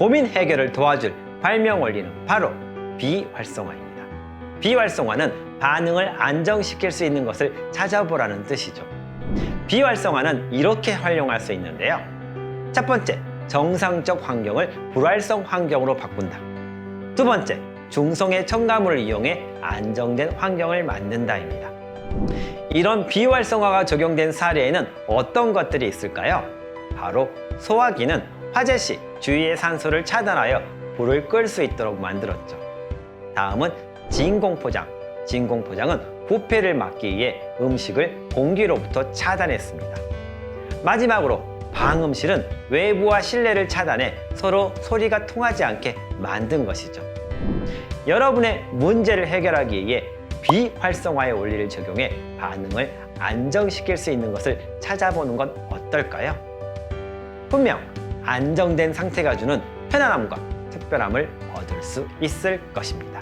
고민 해결을 도와줄 발명 원리는 바로 비활성화입니다. 비활성화는 반응을 안정시킬 수 있는 것을 찾아보라는 뜻이죠. 비활성화는 이렇게 활용할 수 있는데요. 첫 번째, 정상적 환경을 불활성 환경으로 바꾼다. 두 번째, 중성의 첨가물을 이용해 안정된 환경을 만든다입니다. 이런 비활성화가 적용된 사례에는 어떤 것들이 있을까요? 바로 소화기는 화재 시 주위의 산소를 차단하여 불을 끌 수 있도록 만들었죠. 다음은 진공포장. 진공포장은 부패를 막기 위해 음식을 공기로부터 차단했습니다. 마지막으로 방음실은 외부와 실내를 차단해 서로 소리가 통하지 않게 만든 것이죠. 여러분의 문제를 해결하기 위해 비활성화의 원리를 적용해 반응을 안정시킬 수 있는 것을 찾아보는 건 어떨까요? 분명 안정된 상태가 주는 편안함과 특별함을 얻을 수 있을 것입니다.